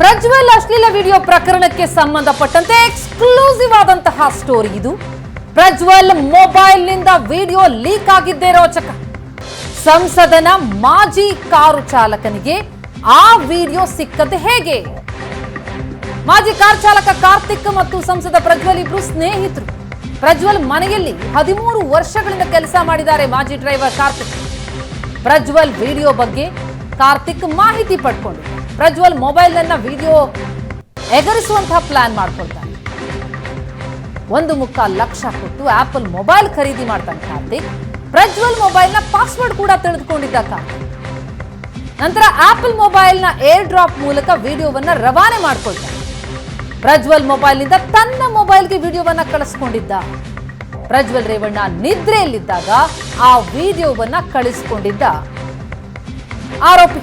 ಪ್ರಜ್ವಲ್ ಅಶ್ಲೀಲ ವಿಡಿಯೋ ಪ್ರಕರಣಕ್ಕೆ ಸಂಬಂಧಪಟ್ಟಂತೆ ಎಕ್ಸ್ಕ್ಲೂಸಿವ್ ಆದಂತಹ ಸ್ಟೋರಿ ಇದು. ಪ್ರಜ್ವಲ್ ಮೊಬೈಲ್ನಿಂದ ವಿಡಿಯೋ ಲೀಕ್ ಆಗಿದ್ದೇ ರೋಚಕ. ಸಂಸದನ ಮಾಜಿ ಕಾರು ಚಾಲಕನಿಗೆ ಆ ವಿಡಿಯೋ ಸಿಕ್ಕದ್ದು ಹೇಗೆ? ಮಾಜಿ ಕಾರ್ ಚಾಲಕ ಕಾರ್ತಿಕ್ ಮತ್ತು ಸಂಸದ ಪ್ರಜ್ವಲ್ ಇಬ್ರು ಸ್ನೇಹಿತರು. ಪ್ರಜ್ವಲ್ ಮನೆಯಲ್ಲಿ ಹದಿಮೂರು ವರ್ಷಗಳಿಂದ ಕೆಲಸ ಮಾಡಿದ್ದಾರೆ ಮಾಜಿ ಡ್ರೈವರ್ ಕಾರ್ತಿಕ್. ಪ್ರಜ್ವಲ್ ವಿಡಿಯೋ ಬಗ್ಗೆ ಕಾರ್ತಿಕ್ ಮಾಹಿತಿ ಪಡ್ಕೊಂಡು ಪ್ರಜ್ವಲ್ ಮೊಬೈಲ್ ಅನ್ನ ವಿಡಿಯೋ ಎಗರಿಸುವಂತಹ ಪ್ಲಾನ್ ಮಾಡ್ಕೊಳ್ತಾನೆ. ಒಂದು ಮುಕ್ಕ ಲಕ್ಷ ಕೊಟ್ಟು ಆಪಲ್ ಮೊಬೈಲ್ ಖರೀದಿ ಮಾಡ್ತಾನೆ ಕಾರ್ತಿಕ್. ಪ್ರಜ್ವಲ್ ಮೊಬೈಲ್ನ ಪಾಸ್ವರ್ಡ್ ಕೂಡ ತಿಳಿದುಕೊಂಡಿದ್ದ ಕಾರ್ತಿಕ್. ನಂತರ ಆಪಲ್ ಮೊಬೈಲ್ನ ಏರ್ ಡ್ರಾಪ್ ಮೂಲಕ ವಿಡಿಯೋವನ್ನ ರವಾನೆ ಮಾಡ್ಕೊಳ್ತಾನೆ. ಪ್ರಜ್ವಲ್ ಮೊಬೈಲ್ನಿಂದ ತನ್ನ ಮೊಬೈಲ್ಗೆ ವಿಡಿಯೋವನ್ನ ಕಳಿಸ್ಕೊಂಡಿದ್ದ. ಪ್ರಜ್ವಲ್ ರೇವಣ್ಣ ನಿದ್ರೆಯಲ್ಲಿದ್ದಾಗ ಆ ವಿಡಿಯೋವನ್ನ ಕಳಿಸ್ಕೊಂಡಿದ್ದ. ಆರೋಪಿ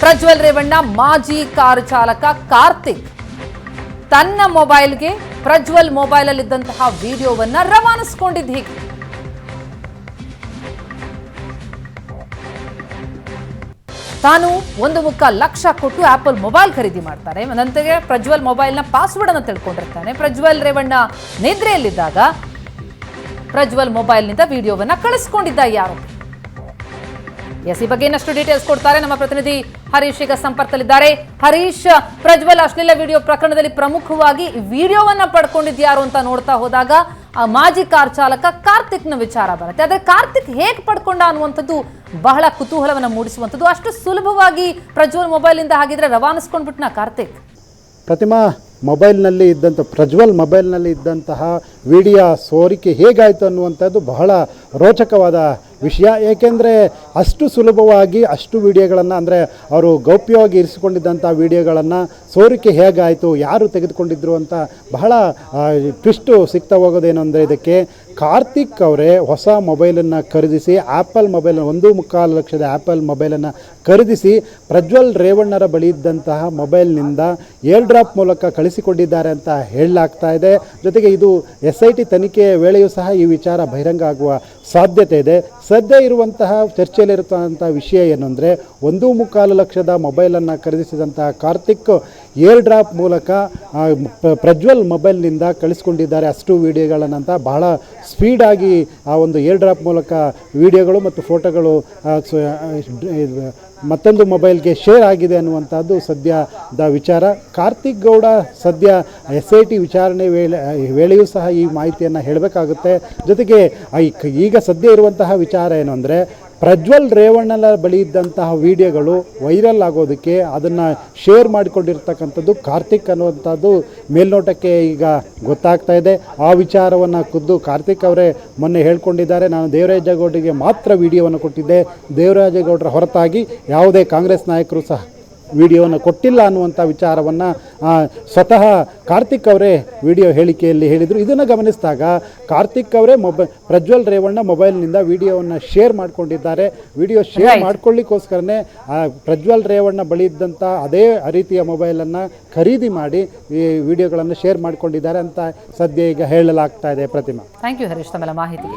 ಪ್ರಜ್ವಲ್ ರೇವಣ್ಣ ಮಾಜಿ ಕಾರು ಚಾಲಕ ಕಾರ್ತಿಕ್ ತನ್ನ ಮೊಬೈಲ್ಗೆ ಪ್ರಜ್ವಲ್ ಮೊಬೈಲಲ್ಲಿದ್ದಂತಹ ವಿಡಿಯೋವನ್ನ ರವಾನಿಸಿಕೊಂಡಿದ್ದ ಹೀಗೆ. ತಾನು ಒಂದು ಮುಖ ಲಕ್ಷ ಕೊಟ್ಟು ಆಪಲ್ ಮೊಬೈಲ್ ಖರೀದಿ ಮಾಡ್ತಾರೆ. ನಂತರ ಪ್ರಜ್ವಲ್ ಮೊಬೈಲ್ನ ಪಾಸ್ವರ್ಡ್ ಅನ್ನು ತಿಳ್ಕೊಂಡಿರ್ತಾನೆ. ಪ್ರಜ್ವಲ್ ರೇವಣ್ಣ ನಿದ್ರೆಯಲ್ಲಿದ್ದಾಗ ಪ್ರಜ್ವಲ್ ಮೊಬೈಲ್ನಿಂದ ವಿಡಿಯೋವನ್ನ ಕಳಿಸ್ಕೊಂಡಿದ್ದ ಯಾರು? ಎಸ್ ಈ ಬಗ್ಗೆ ಇನ್ನಷ್ಟು ಡೀಟೇಲ್ಸ್ ಕೊಡ್ತಾರೆ ನಮ್ಮ ಪ್ರತಿನಿಧಿ ಹರೀಶ್ ಈಗ ಸಂಪರ್ಕದಲ್ಲಿದ್ದಾರೆ. ಹರೀಶ್, ಪ್ರಜ್ವಲ್ ಅಶ್ಲೀಲ ವಿಡಿಯೋ ಪ್ರಕರಣದಲ್ಲಿ ಪ್ರಮುಖವಾಗಿ ವಿಡಿಯೋವನ್ನ ಪಡ್ಕೊಂಡಿದ್ಯಾರು ಅಂತ ನೋಡ್ತಾ ಹೋದಾಗ, ಆ ಮಾಜಿ ಕಾರ್ ಚಾಲಕ ಕಾರ್ತಿಕ್ನ ವಿಚಾರ ಬರುತ್ತೆ. ಆದರೆ ಕಾರ್ತಿಕ್ ಹೇಗೆ ಪಡ್ಕೊಂಡ ಅನ್ನುವಂಥದ್ದು ಬಹಳ ಕುತೂಹಲವನ್ನ ಮೂಡಿಸುವಂಥದ್ದು. ಅಷ್ಟು ಸುಲಭವಾಗಿ ಪ್ರಜ್ವಲ್ ಮೊಬೈಲ್ ಇಂದ ಹಾಗಿದ್ರೆ ರವಾನಿಸ್ಕೊಂಡ್ಬಿಟ್ನ ಕಾರ್ತಿಕ್? ಪ್ರತಿಮಾ, ಮೊಬೈಲ್ನಲ್ಲಿ ಇದ್ದಂಥ, ಪ್ರಜ್ವಲ್ ಮೊಬೈಲ್ನಲ್ಲಿ ಇದ್ದಂತಹ ವಿಡಿಯೋ ಸೋರಿಕೆ ಹೇಗಾಯಿತು ಅನ್ನುವಂಥದ್ದು ಬಹಳ ರೋಚಕವಾದ ವಿಷಯ ಏಕೆಂದರೆ ಅಷ್ಟು ಸುಲಭವಾಗಿ, ಅಷ್ಟು ವಿಡಿಯೋಗಳನ್ನು ಅಂದರೆ ಅವರು ಗೌಪ್ಯವಾಗಿ ಇರಿಸಿಕೊಂಡಿದ್ದಂಥ ವಿಡಿಯೋಗಳನ್ನು ಸೋರಿಕೆ ಹೇಗಾಯಿತು, ಯಾರು ತೆಗೆದುಕೊಂಡಿದ್ರು ಅಂತ ಬಹಳ ಟ್ವಿಸ್ಟು ಸಿಗ್ತಾ ಹೋಗೋದೇನು ಅಂದರೆ ಇದಕ್ಕೆ ಕಾರ್ತಿಕ್ ಅವರೇ ಹೊಸ ಮೊಬೈಲನ್ನು ಖರೀದಿಸಿ ಆ್ಯಪಲ್ ಮೊಬೈಲ್ ಒಂದು ಮುಕ್ಕಾಲು ಲಕ್ಷದ ಆ್ಯಪಲ್ ಮೊಬೈಲನ್ನು ಖರೀದಿಸಿ, ಪ್ರಜ್ವಲ್ ರೇವಣ್ಣರ ಬಳಿ ಇದ್ದಂತಹ ಮೊಬೈಲ್ನಿಂದ ಏರ್ ಡ್ರಾಪ್ ಮೂಲಕ ಕಳಿಸಿಕೊಂಡಿದ್ದಾರೆ ಅಂತ ಹೇಳಲಾಗ್ತಾ ಇದೆ. ಜೊತೆಗೆ ಇದು ಎಸ್ ಐ ಟಿ ತನಿಖೆಯ ವೇಳೆಯೂ ಸಹ ಈ ವಿಚಾರ ಬಹಿರಂಗ ಆಗುವ ಸಾಧ್ಯತೆ ಇದೆ. ಸದ್ಯ ಇರುವಂತಹ ಚರ್ಚೆಯಲ್ಲಿರುವಂತಹ ವಿಷಯ ಏನು ಅಂದರೆ, ಒಂದು ಮುಕ್ಕಾಲು ಲಕ್ಷದ ಮೊಬೈಲನ್ನು ಖರೀದಿಸಿದಂತಹ ಕಾರ್ತಿಕ್ ಏರ್ ಡ್ರಾಪ್ ಮೂಲಕ ಪ್ರಜ್ವಲ್ ಮೊಬೈಲ್ನಿಂದ ಕಳಿಸ್ಕೊಂಡಿದ್ದಾರೆ. ಅಷ್ಟು ವಿಡಿಯೋಗಳನ್ನಂತ ಬಹಳ ಸ್ಪೀಡಾಗಿ ಆ ಒಂದು ಏರ್ ಡ್ರಾಪ್ ಮೂಲಕ ವಿಡಿಯೋಗಳು ಮತ್ತು ಫೋಟೋಗಳು ಮತ್ತೊಂದು ಮೊಬೈಲ್ಗೆ ಶೇರ್ ಆಗಿದೆ ಅನ್ನುವಂಥದ್ದು ಸದ್ಯದ ವಿಚಾರ. ಕಾರ್ತಿಕ್ ಗೌಡ ಸದ್ಯ ಎಸ್ ಐ ಟಿ ವಿಚಾರಣೆ ವೇಳೆ ವೇಳೆಯೂ ಸಹ ಈ ಮಾಹಿತಿಯನ್ನು ಹೇಳಬೇಕಾಗುತ್ತೆ. ಜೊತೆಗೆ ಈಗ ಸದ್ಯ ಇರುವಂತಹ ವಿಚಾರ ಏನು ಅಂದರೆ ಪ್ರಜ್ವಲ್ ರೇವಣ್ಣನ ಬಳಿ ಇದ್ದಂತಹ ವಿಡಿಯೋಗಳು ವೈರಲ್ ಆಗೋದಕ್ಕೆ ಅದನ್ನು ಶೇರ್ ಮಾಡಿಕೊಂಡಿರ್ತಕ್ಕಂಥದ್ದು ಕಾರ್ತಿಕ್ ಅನ್ನುವಂಥದ್ದು ಮೇಲ್ನೋಟಕ್ಕೆ ಈಗ ಗೊತ್ತಾಗ್ತಾ ಇದೆ. ಆ ವಿಚಾರವನ್ನು ಖುದ್ದು ಕಾರ್ತಿಕ್ ಅವರೇ ಮೊನ್ನೆ ಹೇಳ್ಕೊಂಡಿದ್ದಾರೆ. ನಾನು ದೇವರಾಜೇಗೌಡರಿಗೆ ಮಾತ್ರ ವಿಡಿಯೋವನ್ನು ಕೊಟ್ಟಿದ್ದೆ. ದೇವರಾಜೇಗೌಡರ ಹೊರತಾಗಿ ಯಾವುದೇ ಕಾಂಗ್ರೆಸ್ ನಾಯಕರು ಸಹ ವಿಡಿಯೋವನ್ನು ಕೊಟ್ಟಿಲ್ಲ ಅನ್ನುವಂಥ ವಿಚಾರವನ್ನು ಸ್ವತಃ ಕಾರ್ತಿಕ್ ಅವರೇ ವಿಡಿಯೋ ಹೇಳಿಕೆಯಲ್ಲಿ ಹೇಳಿದರು. ಇದನ್ನು ಗಮನಿಸಿದಾಗ ಕಾರ್ತಿಕ್ ಅವರೇ ಮೊಬೈಲ್ ಪ್ರಜ್ವಲ್ ರೇವಣ್ಣ ಮೊಬೈಲ್ನಿಂದ ವಿಡಿಯೋವನ್ನು ಶೇರ್ ಮಾಡಿಕೊಂಡಿದ್ದಾರೆ. Video share. ಮಾಡ್ಕೊಳ್ಳಿಕ್ಕೋಸ್ಕರನೇ ಪ್ರಜ್ವಲ್ ರೇವಣ್ಣ ಬಳಿ ಇದ್ದಂಥ ಅದೇ ರೀತಿಯ ಮೊಬೈಲನ್ನು ಖರೀದಿ ಮಾಡಿ ಈ ವಿಡಿಯೋಗಳನ್ನು ಶೇರ್ ಮಾಡಿಕೊಂಡಿದ್ದಾರೆ ಅಂತ ಸದ್ಯ ಈಗ ಹೇಳಲಾಗ್ತಾ ಇದೆ ಪ್ರತಿಮಾ. ಥ್ಯಾಂಕ್ ಯು ಹರೀಶ್ ತಮ್ಮೆಲ್ಲ ಮಾಹಿತಿಗೆ.